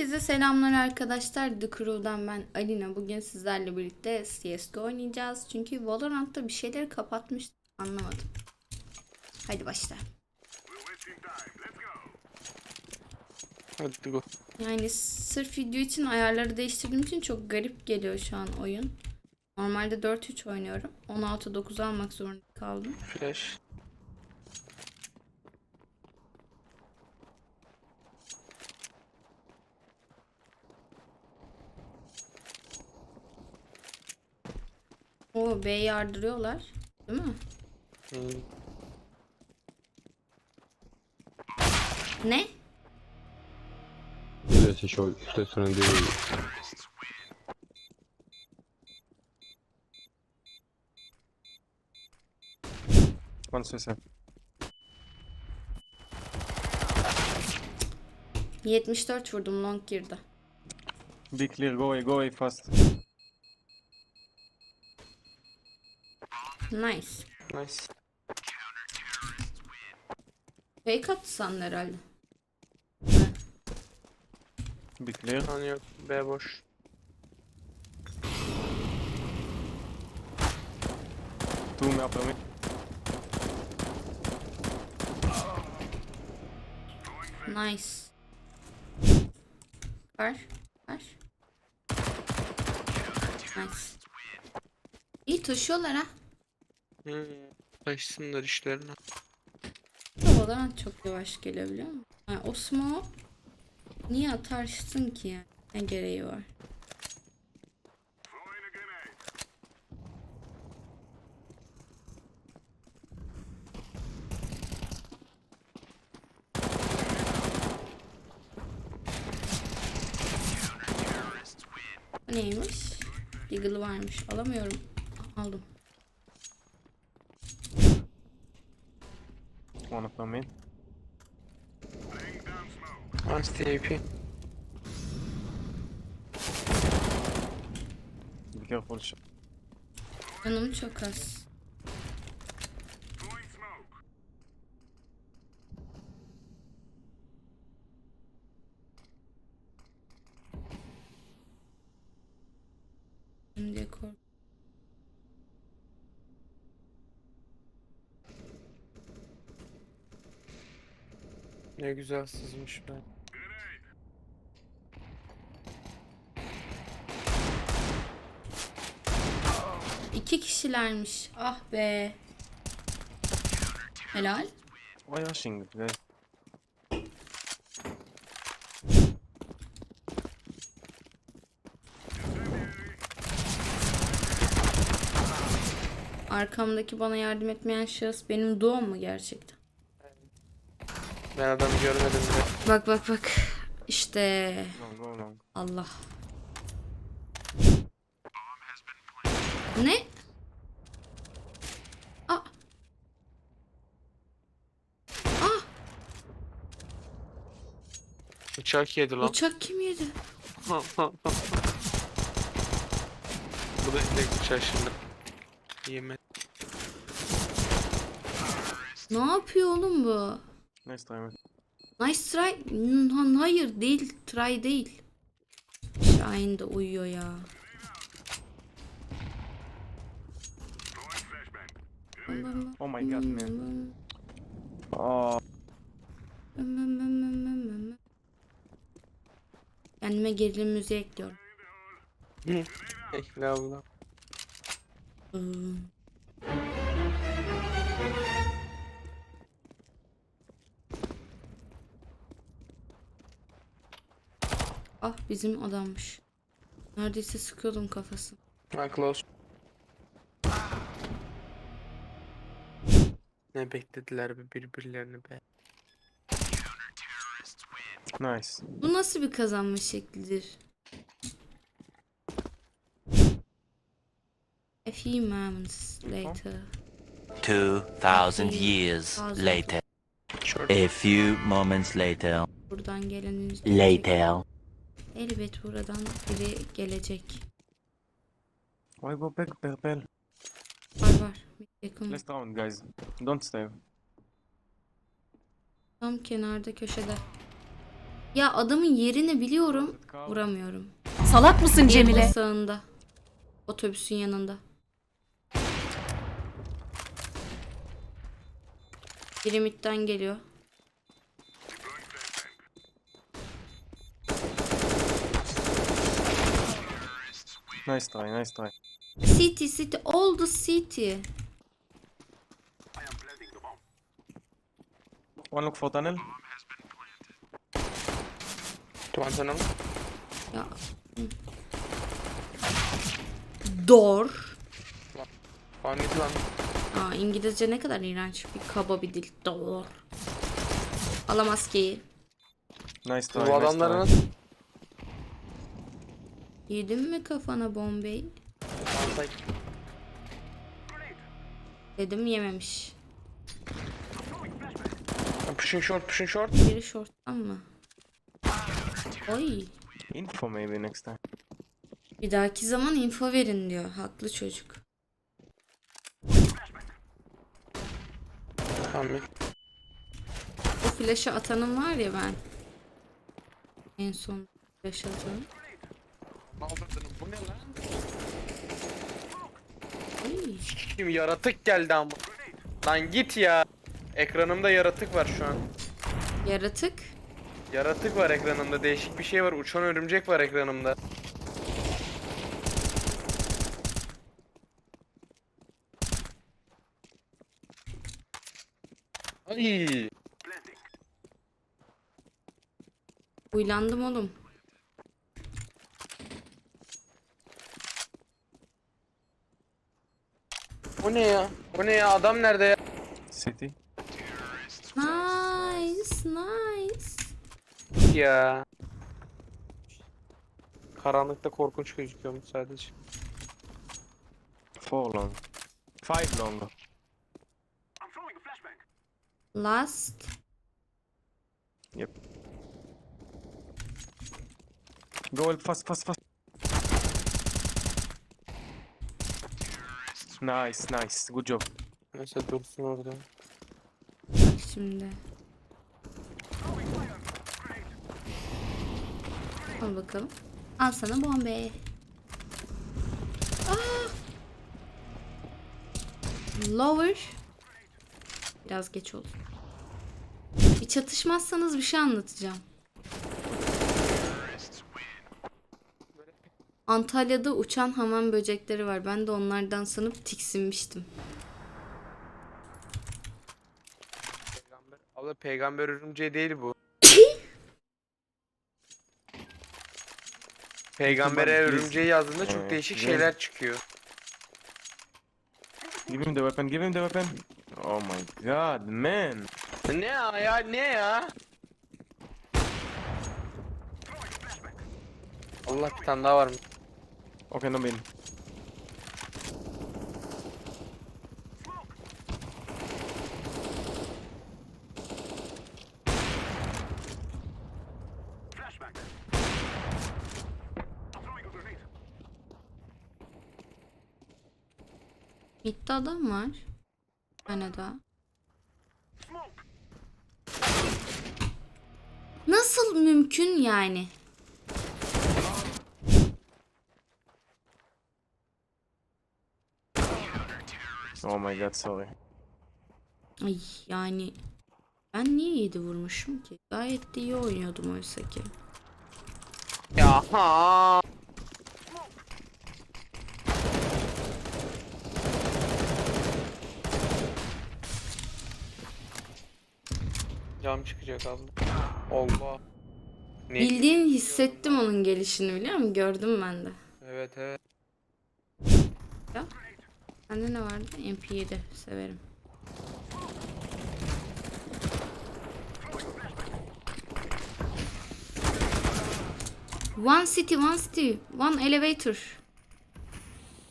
Herkese selamlar arkadaşlar. The Crew'dan ben Alina. Bugün sizlerle birlikte CSGO oynayacağız. Çünkü Valorant'ta bir şeyleri kapatmış. Anlamadım. Hadi başla. Hadi go. Yani sırf video için ayarları değiştirdiğim için çok garip geliyor şu an oyun. Normalde 4-3 oynuyorum. 16-9 almak zorunda kaldım. Flash. O B yardırıyorlar. Değil mi? Hmm. Ne? Vedete, c'ho stesso non devo io. One CC. 74 vurdum long girdi. Be clear, go away, go away fast. Nice. Nice. Fake attı sandın herhalde. Be clear. Lan yok. B boş. Me upper mid. Nice. Var. Var. Nice. İyi taşıyorlar ha. Hmm. Taşsınlar işlerine. Havadan çok yavaş geliyor biliyor musun? Yani o smoke niye atarsın ki ya? Ne gereği var? Neymiş? Deagle varmış. Alamıyorum. Aldım. One upper mid. One TP. Be careful. sh- Canım çok az. Şimdi kork. Ne güzel sızmış ben. İki kişilermiş. Ah be. Helal. Why rushing, guys? Arkamdaki bana yardım etmeyen şahıs benim doğum mu gerçekten? Ben adamı görmedim bile. Bak bak bak. İşte long. Allah. Ne? Aa. Ah, Uçak yedi lan. uçak kim yedi? Bu da direkt uçak şimdi. Yeme. Ne yapıyor oğlum bu? Nice try mid. Nice try. N- hayır değil. Try değil. Şahin de uyuyor ya. Oh my god, man. Oh, Kendime gerilim müziği ekliyorum. Ekle abla. Hmm. Ah bizim adammış. Neredeyse sıkıyordum kafası. Ha close. Ne beklediler be birbirlerini be. nice. Bu nasıl bir kazanma şeklidir? A few moments later. 2000 years later. A few moments later. Buradan geleniniz Later. Elbet buradan biri gelecek. Why go back, Purple? Var var. Yakın. Last round, guys. Don't stay. Tam kenarda köşede. Ya adamın yerini biliyorum. Vuramıyorum. Salak mısın Cemile. Cemile? sağında. Otobüsün yanında. Biri midden geliyor. Nice try, nice try. City city all the city. One look for tunnel. Tuvan sen onu. Ya. Door. Tuvan git lan. Aa, İngilizce ne kadar iğrenç bir kaba bir dil. Door. Alamaz ki. Nice try, Bu nice try. nasıl? Yedin mi kafana bombeyi? Alsay. Dedim yememiş. Pushing short, pushing short. Biri shorttan mı? Oy. Info maybe next time. Bir dahaki zaman info verin diyor. Haklı çocuk. Tamam? O flash'ı atanım var ya ben. En son flash atanım. Bu ne lan? Oy. Kim yaratık geldi ama. Lan git ya. Ekranımda yaratık var şu an. Yaratık. Yaratık var ekranımda. Değişik bir şey var. Uçan örümcek var ekranımda. Ay. Uylandım oğlum. O ne ya? O ne ya? Adam nerede ya? City. Nice, nice. Ya. Karanlıkta korkunç gözüküyormuş sadece. Four long. Five long. Last. Yep. Go fast, fast, fast. Nice, nice. Good job. Neyse dursun orada. Şimdi. Al bakalım. Al sana bombe. Aa! Lower. Biraz geç oldu. Bir çatışmazsanız bir şey anlatacağım. Antalya'da uçan hamam böcekleri var. Ben de onlardan sanıp tiksinmiştim. Peygamber, abla peygamber örümceği değil bu. Peygambere Ulan, örümceği yazdığında çok Evet, değişik güzel. şeyler çıkıyor. Give him the weapon, give him the weapon. Oh my god, man. Ne ya, ya ne ya? Allah bir tane daha var mı? Okay, no main. Midde adam var. Tane daha. Nasıl mümkün yani? Oh my god, sorry. Ay yani ben niye 7 vurmuşum ki? Gayet de iyi oynuyordum oysa ki. Ya ha. Cam çıkacak abla. Allah. Ne? Bildiğin hissettim onun gelişini biliyor musun? Gördüm ben de. Evet evet. Ya. Sende ne vardı? MP7 severim. One city, one city, one elevator.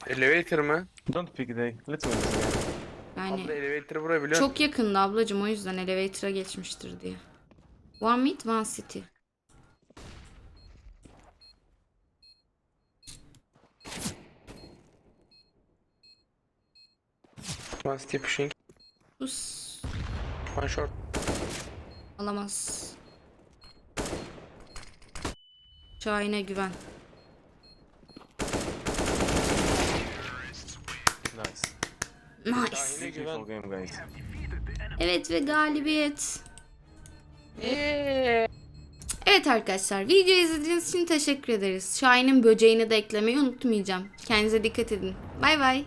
Elevator mı? Don't pick they. Let's game. Yani Abla elevator'ı çok yakında ablacım o yüzden elevator'a geçmiştir diye. One mid, one city. One step pushing. Us One short. alamaz. Şahin'e güven. Nice. Nice. Guys. Evet ve galibiyet. Evet arkadaşlar video izlediğiniz için teşekkür ederiz. Şahin'in böceğini de eklemeyi unutmayacağım. Kendinize dikkat edin. Bay bay.